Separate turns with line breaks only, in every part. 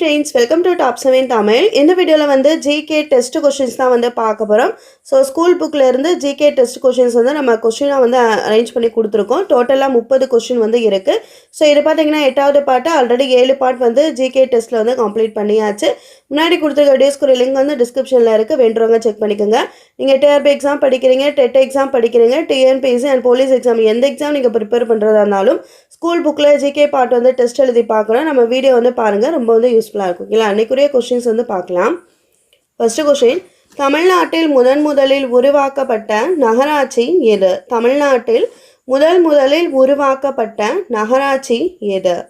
Friends welcome to top seven Tamil இந்த வீடியோவில் வந்து ஜிகே டெஸ்ட் கொஷின்ஸ் தான் வந்து பார்க்க போகிறோம் ஸோ ஸ்கூல் புக்கில் இருந்து ஜிகே டெஸ்ட் கொஷின்ஸ் வந்து நம்ம கொஷினாக வந்து அரேஞ்ச் பண்ணி கொடுத்துருக்கோம். டோட்டலாக முப்பது கொஷின் வந்து இருக்குது ஸோ இது பார்த்தீங்கன்னா எட்டாவது பாட்டு ஆல்ரெடி ஏழு பார்ட் வந்து ஜிகே டெஸ்ட்டில் வந்து கம்ப்ளீட் பண்ணியாச்சு. முன்னாடி கொடுத்துருக்க வீடியோஸ்க்கு லிங்க் வந்து டிஸ்கிரிப்ஷனில் இருக்குது வேண்டுறவங்க செக் பண்ணிக்கோங்க. நீங்கள் டிஆர்பி எக்ஸாம் படிக்கிறீங்க டெட் எக்ஸாம் படிக்கிறீங்க டிஎன்பிஎஸ்சி அண்ட் போலீஸ் எக்ஸாம் எந்த எக்ஸாம் நீங்கள் ப்ரிப்பேர் பண்ணுறதா இருந்தாலும் ஸ்கூல் புக்கில் ஜிகே பார்ட் வந்து டெஸ்ட் எழுதி பார்க்கணும். நம்ம வீடியோ வந்து பாருங்கள் ரொம்ப வந்து யூஸ்ஃபுல்லாக இருக்கும். ஓகேங்களா? அன்றைக்குரிய கொஷின்ஸ் வந்து பார்க்கலாம். ஃபஸ்ட்டு கொஷின் தமிழ்நாட்டில் முதன் முதலில் உருவாக்கப்பட்ட நகராட்சி எது? தமிழ்நாட்டில் முதல் முதலில் உருவாக்கப்பட்ட நகராட்சி எது?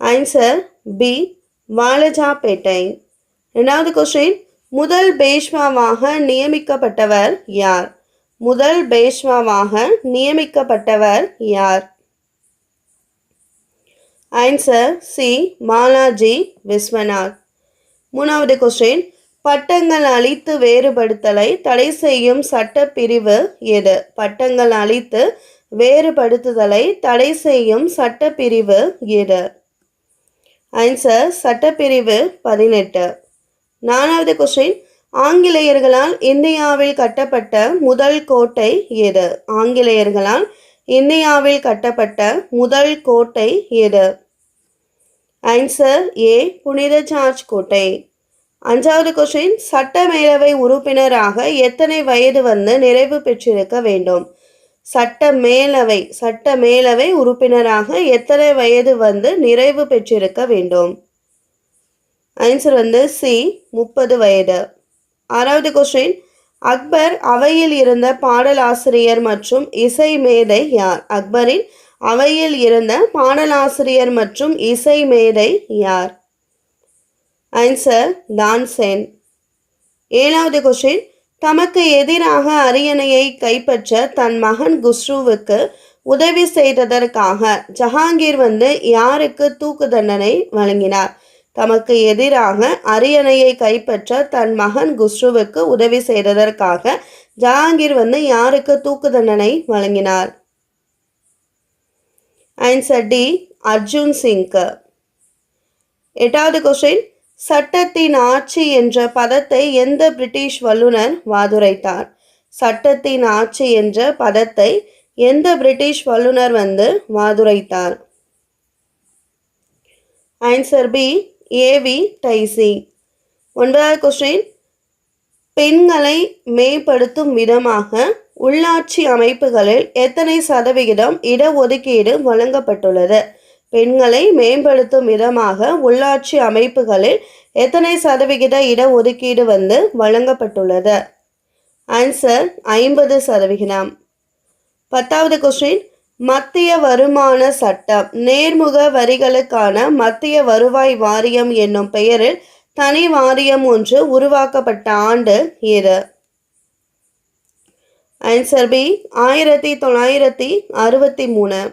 ஆன்சர் பி வாலஜாபேட்டை ரெண்டாவது கொஸ்டின் முதல் பேஷ்வாவாக நியமிக்கப்பட்டவர் யார்? முதல் பேஷ்வாவாக நியமிக்கப்பட்டவர் யார்? ஆன்சர் சி மாலாஜி விஸ்வநாத் மூணாவது கொஸ்டின் பட்டங்கள் அழித்து வேறுபடுத்தலை தடை செய்யும் சட்டப்பிரிவு எது? பட்டங்கள் அழித்து வேறுபடுத்துதலை தடை செய்யும் சட்டப்பிரிவு எது? ஆன்சர் சட்டப்பிரிவு பதினெட்டு. நாலாவது கொஸ்டின் ஆங்கிலேயர்களால் இந்தியாவில் கட்டப்பட்ட முதல் கோட்டை எது? ஆங்கிலேயர்களால் இந்தியாவில் கட்டப்பட்ட முதல் கோட்டை எது? Answer A. புனித ஜார்ஜ் கோட்டை. அஞ்சாவது கொஸ்டின் சட்டமேலவை உறுப்பினராக எத்தனை வயது வந்து நிறைவு பெற்றிருக்க வேண்டும்? சட்ட மேலவை சட்ட மேலவை உறுப்பினராக எத்தனை வயது வந்து நிறைவு பெற்றிருக்க வேண்டும்? ஆன்சர் வந்து சி முப்பது வயது. ஆறாவது கொஸ்டின் அக்பர் அவையில் இருந்த பாடலாசிரியர் மற்றும் இசை மேதை யார்? அக்பரின் அவையில் இருந்த பாடலாசிரியர் மற்றும் இசை மேதை யார்? ஆன்சர் தான்சென் ஏழாவது கொஷின் தமக்கு எதிராக அரியணையை கைப்பற்ற தன் மகன் குஸ்ருவுக்கு உதவி செய்ததற்காக ஜஹாங்கீர் வந்து யாருக்கு தூக்கு தண்டனை வழங்கினார்? தமக்கு எதிராக அரியணையை கைப்பற்ற தன் மகன் குஸ்ருவுக்கு உதவி செய்ததற்காக ஜஹாங்கீர் வந்து யாருக்கு தூக்கு தண்டனை வழங்கினார்? ஆன்சர் டி அர்ஜுன் சிங்க்கு எட்டாவது கொஸ்டின் சட்டத்தின் ஆட்சி என்ற பதத்தை எந்த பிரிட்டிஷ் வல்லுனர் வாதுரைத்தார்? சட்டத்தின் ஆட்சி என்ற பதத்தை எந்த பிரிட்டிஷ் வல்லுனர் வந்து வாதுரைத்தார்? Answer B A V Dicey ஒன்பதாவது கொஸ்டின் பெண்களை மேம்படுத்தும் விதமாக உள்ளாட்சி அமைப்புகளில் எத்தனை சதவிகிதம் இடஒதுக்கீடு வழங்கப்பட்டுள்ளது? பெண்களை மேம்படுத்தும் விதமாக உள்ளாட்சி அமைப்புகளில் எத்தனை சதவிகித இடஒதுக்கீடு வந்து வழங்கப்பட்டுள்ளது? ஆன்சர் ஐம்பது சதவிகிதம். பத்தாவது கொஸ்டின் மத்திய வருமான சட்டம். நேர்முக வரிகளுக்கான மத்திய வருவாய் வாரியம் என்னும் பெயரில் தனி வாரியம் ஒன்று உருவாக்கப்பட்ட ஆண்டு எது ஆன்சர் பி ஆயிரத்தி தொள்ளாயிரத்தி அறுபத்தி மூணு.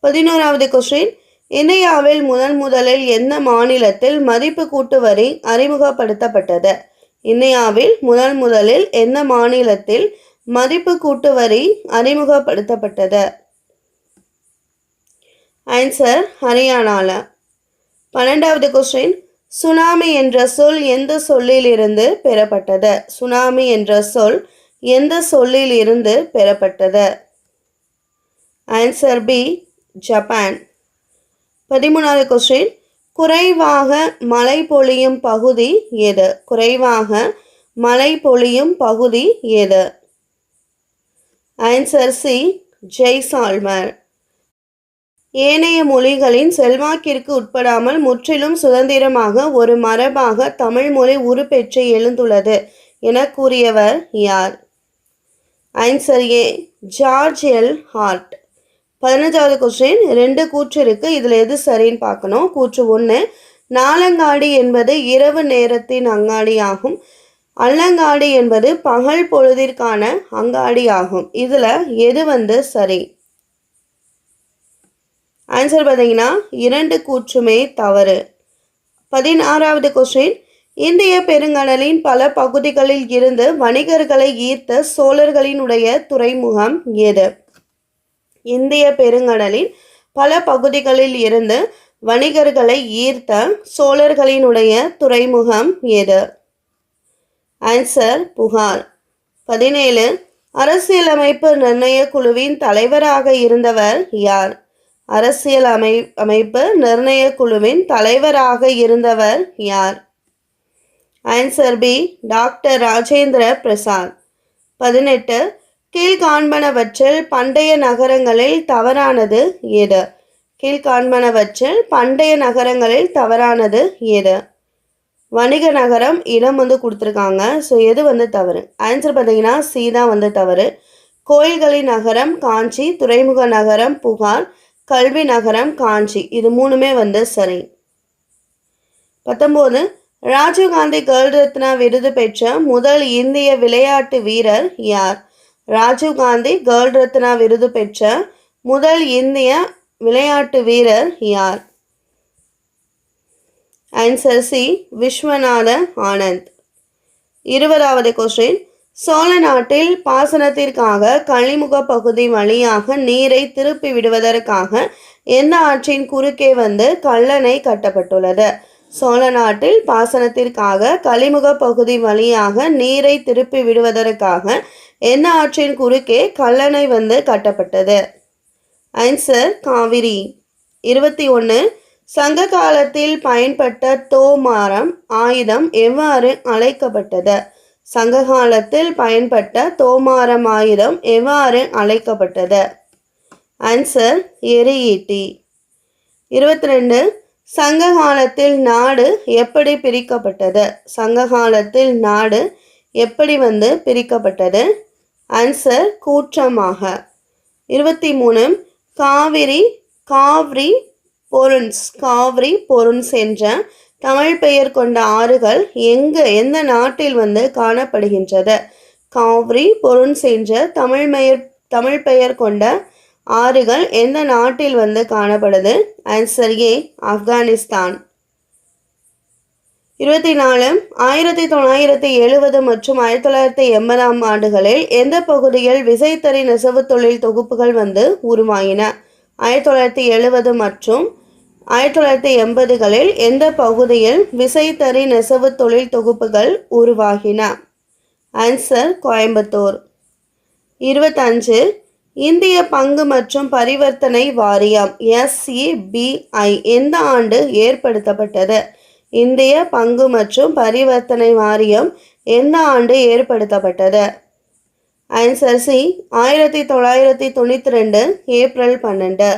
பதினோராவது கொஸ்டின் இந்தியாவில் முதன் முதலில் எந்த மாநிலத்தில் மதிப்பு கூட்டு வரி அறிமுகப்படுத்தப்பட்டது? இந்தியாவில் முதன் முதலில் எந்த மாநிலத்தில் மதிப்பு கூட்டு வரி அறிமுகப்படுத்தப்பட்டது? ஆன்சர் ஹரியானால. பன்னெண்டாவது கொஸ்டின் சுனாமி என்ற சொல் எந்த சொல்லிலிருந்து பெறப்பட்டது? சுனாமி என்ற சொல் எந்த சொல்லில் இருந்து பெறப்பட்டது? ஆன்சர் பி ஜப்பான் பதிமூணாவது கொஸ்டின் குறைவாக மழை பொழியும் பகுதி எது? குறைவாக மழை பொழியும் பகுதி எது? ஆன்சர் சி ஜெய்சால்மர் ஏனைய மொழிகளின் செல்வாக்கிற்கு உட்படாமல் முற்றிலும் சுதந்திரமாக ஒரு மரபாக தமிழ் மொழி உருப்பெற்று எழுந்துள்ளது என கூறியவர் யார்? Answer A George L. Hart. பதினஞ்சாவது கொஸ்டின் ரெண்டு கூற்று இருக்குது இதில் எது சரின்னு பார்க்கணும். கூற்று ஒன்று நாலங்காடி என்பது இரவு நேரத்தின் அங்காடி ஆகும் அல்லங்காடி என்பது பகல் பொழுதிற்கான அங்காடி ஆகும் இதில் எது வந்து சரி? ஆன்சர் பார்த்தீங்கன்னா இரண்டு கூற்றுமே தவறு. பதினாறாவது கொஸ்டின் இந்திய பெருங்கடலின் பல பகுதிகளில் இருந்து வணிகர்களை ஈர்த்த சோழர்களினுடைய துறைமுகம் எது? இந்திய பெருங்கடலின் பல பகுதிகளில் இருந்து வணிகர்களை ஈர்த்த சோழர்களினுடைய துறைமுகம் எது? ஆன்சர் புகார். பதினேழு. அரசியலமைப்பு நிர்ணய குழுவின் தலைவராக இருந்தவர் யார்? அரசியல் அமை அமைப்பு நிர்ணய குழுவின் தலைவராக இருந்தவர் யார்? Answer B doctor Rajendra Prasad பதினெட்டு கீழ்காண்பனவற்றில் பண்டைய நகரங்களில் தவறானது எது? கீழ்காண்பனவற்றில் பண்டைய நகரங்களில் தவறானது எது? வணிக நகரம் இடம் வந்து கொடுத்துருக்காங்க. ஸோ எது வந்து தவறு? ஆன்சர் பார்த்தீங்கன்னா சி தான் வந்து தவறு. கோயில்களின் நகரம் காஞ்சி துறைமுக நகரம் புகார் கல்வி நகரம் காஞ்சி. இது மூணுமே வந்து சரி. பத்தொம்போது ராஜீவ்காந்தி கேர்ள் ரத்னா விருது பெற்ற முதல் இந்திய விளையாட்டு வீரர் யார்? ராஜீவ்காந்தி கேர்ள் ரத்னா விருது பெற்ற முதல் இந்திய விளையாட்டு வீரர் யார்? Answer C Viswanatha Anand. இருபதாவது கொஸ்டின் சோழ நாட்டில் பாசனத்திற்காக கழிமுக பகுதி வழியாக நீரை திருப்பி விடுவதற்காக எந்த ஆற்றின் குறுக்கே வந்து கல்லணை கட்டப்பட்டுள்ளது? சோழ நாட்டில் பாசனத்திற்காக கலிமுக பகுதி வழியாக நீரை திருப்பி விடுவதற்காக என்ன ஆற்றின் குறுக்கே கல்லணை வந்து கட்டப்பட்டது? ஆன்சர் காவிரி. இருபத்தி ஒன்று சங்க காலத்தில் பயன்பட்ட தோமாரம் ஆயுதம் எவ்வாறு அழைக்கப்பட்டது? சங்க காலத்தில் பயன்பட்ட தோமாரம் ஆயுதம் எவ்வாறு அழைக்கப்பட்டது? ஆன்சர் எரியீட்டி இருபத்தி ரெண்டு. சங்ககாலத்தில் நாடு எப்படி பிரிக்கப்பட்டது? சங்ககாலத்தில் நாடு எப்படி வந்து பிரிக்கப்பட்டது? ஆன்சர் கூற்றமாக. இருபத்தி மூணு காவிரி காவிரி பொருன்ஸ் காவிரி பொருன்ஸ் என்ற தமிழ் பெயர் கொண்ட ஆறுகள் எங்கு எந்த நாட்டில் வந்து காணப்படுகின்றது? காவிரி பொருன்ஸ் என்ற தமிழ் பெயர் தமிழ் பெயர் கொண்ட ஆறுகள் எந்த நாட்டில் வந்து காணப்படுது? Answer A Afghanistan. இருபத்தி நாலு ஆயிரத்தி தொள்ளாயிரத்தி எழுபது மற்றும் ஆயிரத்தி தொள்ளாயிரத்தி எண்பதாம் ஆண்டுகளில் எந்த பகுதியில் விசைத்தறி நெசவு தொழில் தொகுப்புகள் வந்து உருவாகின? ஆயிரத்தி தொள்ளாயிரத்தி எழுபது மற்றும் ஆயிரத்தி தொள்ளாயிரத்தி எண்பதுகளில் எந்த பகுதியில் விசைத்தறி நெசவு தொழில் தொகுப்புகள் உருவாகின? ஆன்சர் கோயம்புத்தூர். இருபத்தஞ்சு இந்திய பங்கு மற்றும் பரிவர்த்தனை வாரியம் எஸ்இபிஐ எந்த ஆண்டு ஏற்படுத்தப்பட்டது. இந்திய பங்கு மற்றும் பரிவர்த்தனை வாரியம் எந்த ஆண்டு ஏற்படுத்தப்பட்டது. ஆன்சர் சி ஆயிரத்தி தொள்ளாயிரத்தி தொண்ணூற்றி ரெண்டு ஏப்ரல் பன்னெண்டு.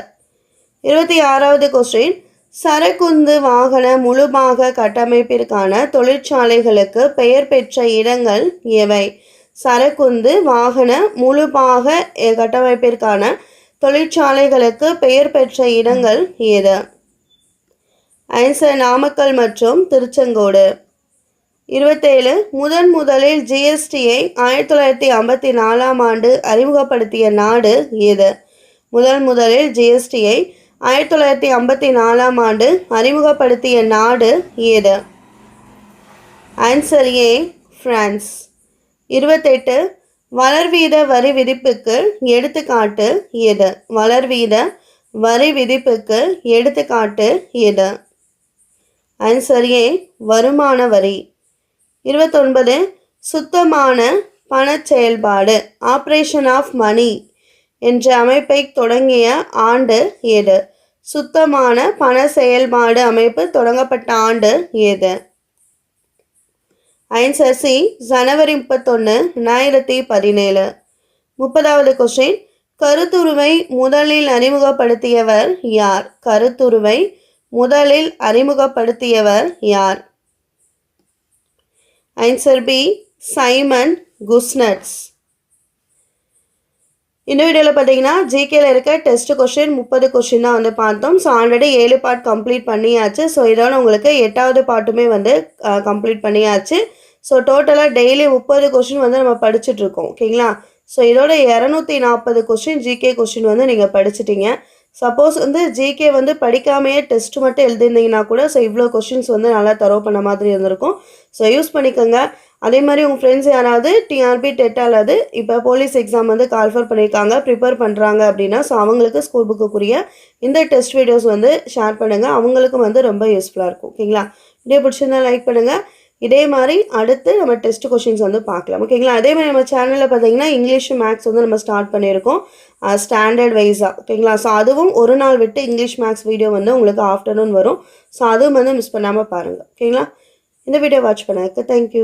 இருபத்தி ஆறாவது கொஸ்டின் சரக்குந்து வாகன முழுபாக கட்டமைப்பிற்கான தொழிற்சாலைகளுக்கு பெயர் பெற்ற இடங்கள் எவை? சரக்குந்து வாகன முழுபாக அஹ், கட்டமைப்பிற்கான தொழிற்சாலைகளுக்கு பெயர் பெற்ற இடங்கள் ஏது? ஐன்சர் நாமக்கல் மற்றும் திருச்செங்கோடு. இருபத்தேழு முதன் முதலில் ஜிஎஸ்டியை ஆயிரத்தி தொள்ளாயிரத்தி ஐம்பத்தி நாலாம் ஆண்டு அறிமுகப்படுத்திய நாடு எது முதன் முதலில் ஜிஎஸ்டியை ஆயிரத்தி தொள்ளாயிரத்தி ஐம்பத்தி நாலாம் ஆண்டு அறிமுகப்படுத்திய நாடு ஏது? ஆன்சர் ஏ பிரான்ஸ் இருபத்தெட்டு வளர்வீத வரி விதிப்புக்கு எடுத்துக்காட்டு எது? வளர்வீத வரி விதிப்புக்கு எடுத்துக்காட்டு எது? ஆன்சர் ஏ வருமான வரி. இருபத்தொன்பது சுத்தமான பணச் செயல்பாடு ஆப்ரேஷன் ஆஃப் மணி என்ற அமைப்பை தொடங்கிய ஆண்டு எது? சுத்தமான பண செயல்பாடு அமைப்பு தொடங்கப்பட்ட ஆண்டு எது? ஆன்சர் சி ஜனவரி முப்பத்தொன்று ரெண்டாயிரத்தி பதினேழு. முப்பதாவது கொஸ்டின் கருத்துருவை முதலில் அறிமுகப்படுத்தியவர் யார்? கருத்துருவை முதலில் அறிமுகப்படுத்தியவர் யார்? Answer B Simon Kuznets. இந்த வீடியோவில் பார்த்தீங்கன்னா ஜிகேல இருக்க டெஸ்ட் கொஷின் முப்பது கொஷின் தான் வந்து பார்த்தோம். ஸோ ஆல்ரெடி ஏழு பார்ட் கம்ப்ளீட் பண்ணியாச்சு. ஸோ இதோட உங்களுக்கு எட்டாவது பார்ட்டுமே வந்து கம்ப்ளீட் பண்ணியாச்சு. ஸோ டோட்டலாக டெய்லி முப்பது கொஷின் வந்து நம்ம படிச்சுட்டு இருக்கோம். ஓகேங்களா? ஸோ இதோட இரநூத்தி நாற்பது கொஷின் ஜிகே கொஷின் வந்து நீங்கள் படிச்சிட்டிங்க. சப்போஸ் வந்து ஜிகே வந்து படிக்காமையே டெஸ்ட் மட்டும் எழுதியிருந்தீங்கன்னா கூட ஸோ இவ்வளோ கொஷின்ஸ் வந்து நல்லா தரோ பண்ண மாதிரி இருந்திருக்கும். ஸோ யூஸ் பண்ணிக்கோங்க. அதே மாதிரி உங்கள் ஃப்ரெண்ட்ஸ் யாராவது டிஆர்பி டெட் அல்லது இப்போ போலீஸ் எக்ஸாம் வந்து கால்ஃபர் பண்ணியிருக்காங்க ப்ரிப்பேர் பண்ணுறாங்க அப்படின்னா ஸோ அவங்களுக்கு ஸ்கூல் புக்குக்குரிய இந்த டெஸ்ட் வீடியோஸ் வந்து ஷேர் பண்ணுங்கள் அவங்களுக்கும் வந்து ரொம்ப யூஸ்ஃபுல்லாக இருக்கும். ஓகேங்களா? வீடியோ பிடிச்சிருந்தா லைக் பண்ணுங்கள் இதே மாதிரி அடுத்து நம்ம டெஸ்ட் கொஷின்ஸ் வந்து பார்க்கலாம். ஓகேங்களா? அதே மாதிரி நம்ம சேனலில் பார்த்தீங்கன்னா இங்கிலீஷ் மேக்ஸ் வந்து நம்ம ஸ்டார்ட் பண்ணியிருக்கோம். ஸ்டாண்டர்ட் வைஸாக ஓகேங்களா? ஸோ அதுவும் ஒரு நாள் விட்டு இங்கிலீஷ் மேக்ஸ் வீடியோ வந்து உங்களுக்கு ஆஃப்டர்நூன் வரும். ஸோ அதுவும் வந்து மிஸ் பண்ணாமல் பாருங்கள் ஓகேங்களா? இந்த வீடியோ வாட்ச் பண்ணதுக்கு தேங்க்யூ